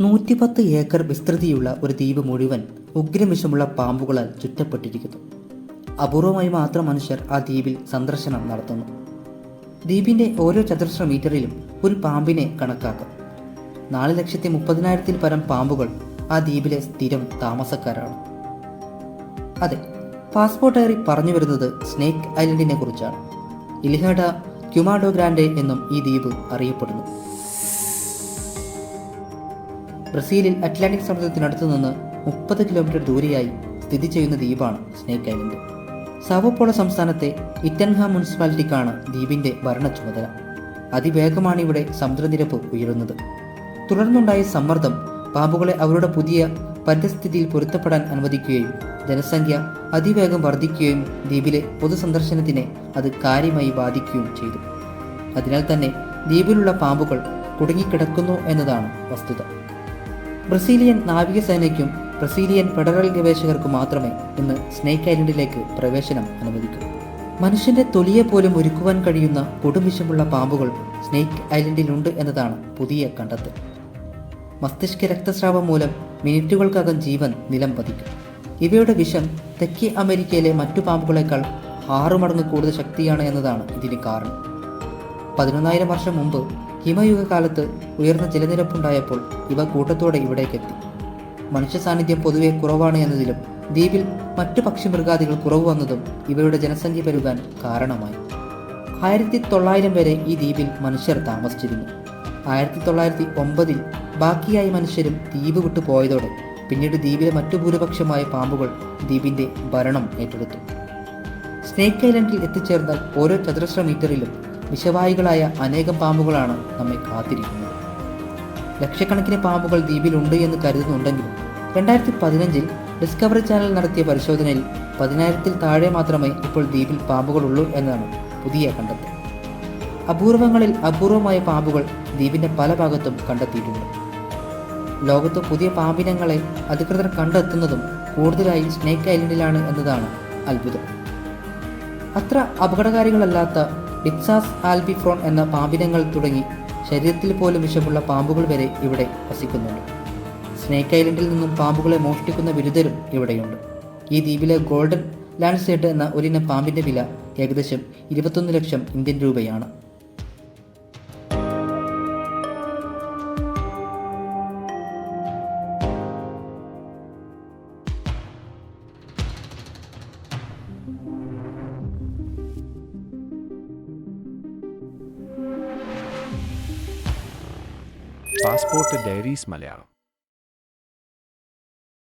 നൂറ്റിപ്പത്ത് ഏക്കർ വിസ്തൃതിയുള്ള ഒരു ദ്വീപ് മുഴുവൻ ഉഗ്രവിഷമുള്ള പാമ്പുകളാൽ ചുറ്റപ്പെട്ടിരിക്കുന്നു. അപൂർവമായി മാത്രം മനുഷ്യർ ആ ദ്വീപിൽ സന്ദർശനം നടത്തുന്നു. ദ്വീപിന്റെ ഓരോ ചതുരശ്ര മീറ്ററിലും ഒരു പാമ്പിനെ കണക്കാക്കും. നാല് ലക്ഷത്തി മുപ്പതിനായിരത്തിൽ പരം പാമ്പുകൾ ആ ദ്വീപിലെ സ്ഥിരം താമസക്കാരാണ്. അതെ പാസ്പോർട്ട് ഏറി പറഞ്ഞു വരുന്നത് സ്നേക്ക് ഐലൻഡിനെ കുറിച്ചാണ്. ഇലിഹഡ ക്യുമാഡോ ഗ്രാൻഡെ എന്നും ഈ ദ്വീപ് അറിയപ്പെടുന്നു. ബ്രസീലിൽ അറ്റ്ലാന്റിക് സമുദ്രത്തിനടുത്തു നിന്ന് മുപ്പത് കിലോമീറ്റർ ദൂരെയായി സ്ഥിതി ചെയ്യുന്ന ദ്വീപാണ് സ്നേക്ക് ഐലൻഡ്. സാവോപോള സംസ്ഥാനത്തെ ഇറ്റൻഹ മുനിസിപ്പാലിറ്റിക്കാണ് ദ്വീപിന്റെ ഭരണ ചുമതല. അതിവേഗമാണ് ഇവിടെ സമുദ്രനിരപ്പ് ഉയരുന്നത്. തുടർന്നുണ്ടായ സമ്മർദ്ദം പാമ്പുകളെ അവരുടെ പുതിയ പരിസ്ഥിതിയിൽ പൊരുത്തപ്പെടാൻ അനുവദിക്കുകയും ജനസംഖ്യ അതിവേഗം വർദ്ധിക്കുകയും ദ്വീപിലെ പൊതുസന്ദർശനത്തിനെ അത് കാര്യമായി ബാധിക്കുകയും ചെയ്തു. അതിനാൽ തന്നെ ദ്വീപിലുള്ള പാമ്പുകൾ കുടുങ്ങിക്കിടക്കുന്നു എന്നതാണ് വസ്തുത. ബ്രസീലിയൻ നാവികസേനയ്ക്കും ബ്രസീലിയൻ ഫെഡറൽ ഗവേഷകർക്കും മാത്രമേ ഇന്ന് സ്നേക്ക് ഐലൻഡിലേക്ക് പ്രവേശനം അനുവദിക്കൂ. മനുഷ്യന്റെ തൊലിയെ പോലും ഒരുക്കുവാൻ കഴിയുന്ന കൊടുവിഷമുള്ള പാമ്പുകൾ സ്നേക്ക് ഐലൻഡിലുണ്ട് എന്നതാണ് പുതിയ കണ്ടെത്തൽ. മസ്തിഷ്ക രക്തസ്രാവം മൂലം മിനിറ്റുകൾക്കകം ജീവൻ നിലം പതിക്കും. ഇവയുടെ വിഷം തെക്കേ അമേരിക്കയിലെ മറ്റു പാമ്പുകളേക്കാൾ ആറു മടങ്ങ് കൂടുതൽ ശക്തിയാണ് എന്നതാണ് ഇതിന് കാരണം. പതിനൊന്നായിരം വർഷം മുമ്പ് ഹിമയുഗ കാലത്ത് ഉയർന്ന ജലനിരപ്പുണ്ടായപ്പോൾ ഇവ കൂട്ടത്തോടെ ഇവിടേക്കെത്തി. മനുഷ്യ സാന്നിധ്യം പൊതുവെ കുറവാണ് എന്നതിലും ദ്വീപിൽ മറ്റു പക്ഷിമൃഗാദികൾ കുറവ് വന്നതും ഇവയുടെ ജനസംഖ്യ പെരുകാൻ കാരണമായി. ആയിരത്തി തൊള്ളായിരം വരെ ഈ ദ്വീപിൽ മനുഷ്യർ താമസിച്ചിരുന്നു. ആയിരത്തി തൊള്ളായിരത്തി ഒമ്പതിൽ ബാക്കിയായി മനുഷ്യരും ദ്വീപ് വിട്ടു പോയതോടെ പിന്നീട് ദ്വീപിലെ മറ്റു ഭൂരിപക്ഷമായ പാമ്പുകൾ ദ്വീപിന്റെ ഭരണം ഏറ്റെടുത്തു. സ്നേക്ക് ഐലൻഡിൽ എത്തിച്ചേർന്നാൽ ഓരോ ചതുരശ്ര മീറ്ററിലും വിഷവാഹികളായ അനേകം പാമ്പുകളാണ് നമ്മെ കാത്തിരിക്കുന്നത്. ലക്ഷക്കണക്കിന് പാമ്പുകൾ ദ്വീപിലുണ്ട് എന്ന് കരുതുന്നുണ്ടെങ്കിലും രണ്ടായിരത്തി പതിനഞ്ചിൽ ഡിസ്കവറി ചാനൽ നടത്തിയ പരിശോധനയിൽ പതിനായിരത്തിൽ താഴെ മാത്രമേ ഇപ്പോൾ ദ്വീപിൽ പാമ്പുകളുള്ളൂ എന്നാണ് പുതിയ കണ്ടെത്തൽ. അപൂർവങ്ങളിൽ അപൂർവമായ പാമ്പുകൾ ദ്വീപിന്റെ പല ഭാഗത്തും കണ്ടെത്തിയിട്ടുണ്ട്. ലോകത്ത് പുതിയ പാമ്പിനങ്ങളെ അധികൃതർ കണ്ടെത്തുന്നതും കൂടുതലായി സ്നേക്ക് ഐലൻഡിലാണ് എന്നതാണ് അത്ഭുതം. അത്ര അപകടകാരികളല്ലാത്ത ഡിക്സാസ് ആൽബിഫ്രോൺ എന്ന പാമ്പിനങ്ങൾ തുടങ്ങി ശരീരത്തിൽ പോലും വിഷമുള്ള പാമ്പുകൾ വരെ ഇവിടെ വസിക്കുന്നുണ്ട്. സ്നേക്ക് ഐലൻഡിൽ നിന്നും പാമ്പുകളെ മോഷ്ടിക്കുന്ന ബിരുദരും ഇവിടെയുണ്ട്. ഈ ദ്വീപിലെ ഗോൾഡൻ ലാൻഡ്സേട്ട് എന്ന ഒരിനം പാമ്പിന്റെ വില ഏകദേശം ഇരുപത്തൊന്ന് ലക്ഷം ഇന്ത്യൻ രൂപയാണ്. Passport diaries Malayalam.